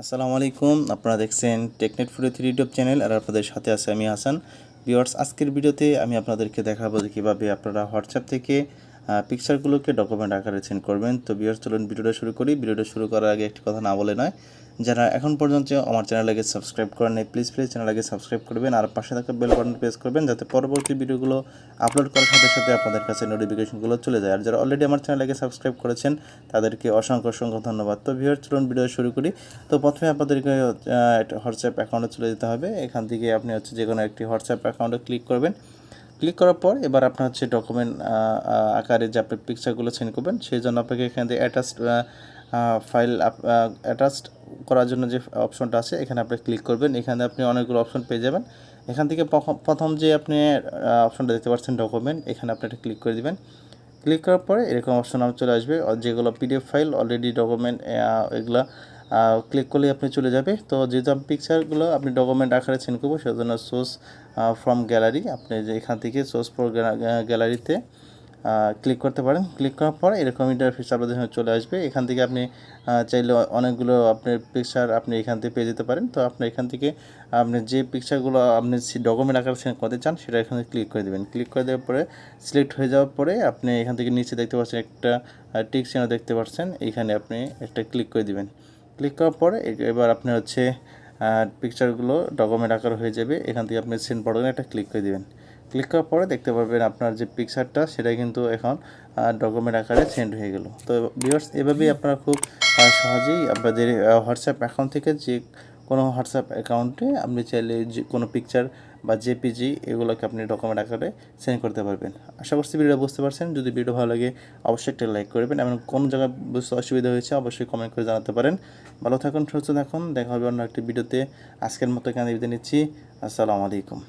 আসসালামু আলাইকুম, আপনারা দেখছেন technet four three YouTube channel আর আপনাদের সাথে আছে আমি হাসান। ভিওয়ার্স আজকের ভিডিওতে আমি আপনাদেরকে দেখাবো যে কীভাবে আপনারা হোয়াটসঅ্যাপ থেকে পিকচারগুলোকে ডকুমেন্ট আকারে সেন্ড করবেন। তো ভিওয়ার্স চলুন ভিডিওটা শুরু করি। ভিডিওটা শুরু করার আগে একটি কথা না বলে নয় যারা এখন পর্যন্ত আমার চ্যানেলটাকে সাবস্ক্রাইব করেন নাই প্লিজ প্লিজ চ্যানেলটাকে সাবস্ক্রাইব করবেন আর পাশে থাকা বেল বাটন প্রেস করবেন যাতে পরবর্তী ভিডিওগুলো আপলোড করার সাথে সাথে আপনাদের কাছে নোটিফিকেশনগুলো চলে যায়। আর যারা অলরেডি আমার চ্যানেলটাকে সাবস্ক্রাইব করেছেন, তাদেরকে অসংখ্য অসংখ্য ধন্যবাদ। তো ভিউয়ার চলুন ভিডিও শুরু করি। তো প্রথমে আপনাদেরকে একটা হোয়াটসঅ্যাপ অ্যাকাউন্টে চলে যেতে হবে। এখান থেকে আপনি হচ্ছে যে কোনো একটি হোয়াটসঅ্যাপ অ্যাকাউন্টে ক্লিক করবেন। ক্লিক করার পর এবার আপনার হচ্ছে ডকুমেন্ট আকারে যে আপনি পিকচারগুলো সেন্ড করবেন, সেই জন্য আপনাকে এখান থেকে অ্যাটাচড ফাইল অ্যাটাচড করার জন্য যে অপশনটা আছে, এখানে আপনি ক্লিক করবেন। এখানে আপনি অনেকগুলো অপশন পেয়ে যাবেন। এখান থেকে প্রথম- যে আপনি অপশনটা দেখতে পাচ্ছেন ডকুমেন্ট এখানে আপনি এটা ক্লিক করে দিবেন। ক্লিক করার পরে এরকম অপশন চলে আসবে। যেগুলো পিডিএফ ফাইল অলরেডি ডকুমেন্ট এগুলো ক্লিক করলে আপনি চলে যাবে। তো যেহেতু আমি পিকচারগুলো আপনি ডকুমেন্ট আকারে সেন্ড করব, সেজন্য সোর্স ফ্রম গ্যালারি আপনি যে এখান থেকে সোর্স ফর গ্যালারিতে ক্লিক করতে পারেন। ক্লিক করার পর এরকম ইন্টারফেস আপনাদের সামনে চলে আসবে। এখান থেকে আপনি চাইলে অনেকগুলো আপনার পিকচার আপনি এখান থেকে পেয়ে যেতে পারেন। তো আপনি এখান থেকে আপনি যে পিকচারগুলো আপনি ডকুমেন্ট আকারে সেন্ড করতে চান, সেটা এখানে ক্লিক করে দেবেন। ক্লিক করে দেওয়ার পরে সিলেক্ট হয়ে যাওয়ার পরে আপনি এখান থেকে নিচে দেখতে পাচ্ছেন একটা টিক চিহ্ন দেখতে পাচ্ছেন। এইখানে আপনি একটা ক্লিক করে দিবেন। ক্লিক করার পরে এবার আপনি হচ্ছে পিকচারগুলো ডকুমেন্ট আকার হয়ে যাবে। এখান থেকে আপনি সেন্ড বটনে একটা ক্লিক করে দিবেন। ক্লিক করার পরে দেখতে পারবেন আপনার যে পিকচারটা সেটা কিন্তু এখন ডকুমেন্ট আকারে সেন্ড হয়ে গেল। তো ভিউয়ার্স এভাবেই আপনারা খুব সহজেই আপনাদের হোয়াটসঅ্যাপ অ্যাকাউন্ট থেকে যে কোনো হোয়াটসঅ্যাপ অ্যাকাউন্টে আপনি চাইলে যে কোনো পিকচার বা জেপিজি এগুলোকে আপনি ডকুমেন্ট আকারে সেন্ড করতে পারবেন। আশা করছি ভিডিওটা বুঝতে পারছেন। যদি ভিডিও ভালো লাগে, অবশ্যই একটা লাইক করবেন। এবং কোনো জায়গায় বুঝতে অসুবিধা হয়েছে, অবশ্যই কমেন্ট করে জানাতে পারেন। ভালো থাকুন, সুস্থ থাকুন। দেখা হবে অন্য একটি ভিডিওতে। আজকের মতো এখানে বিদায় নিচ্ছি। আসসালামু আলাইকুম।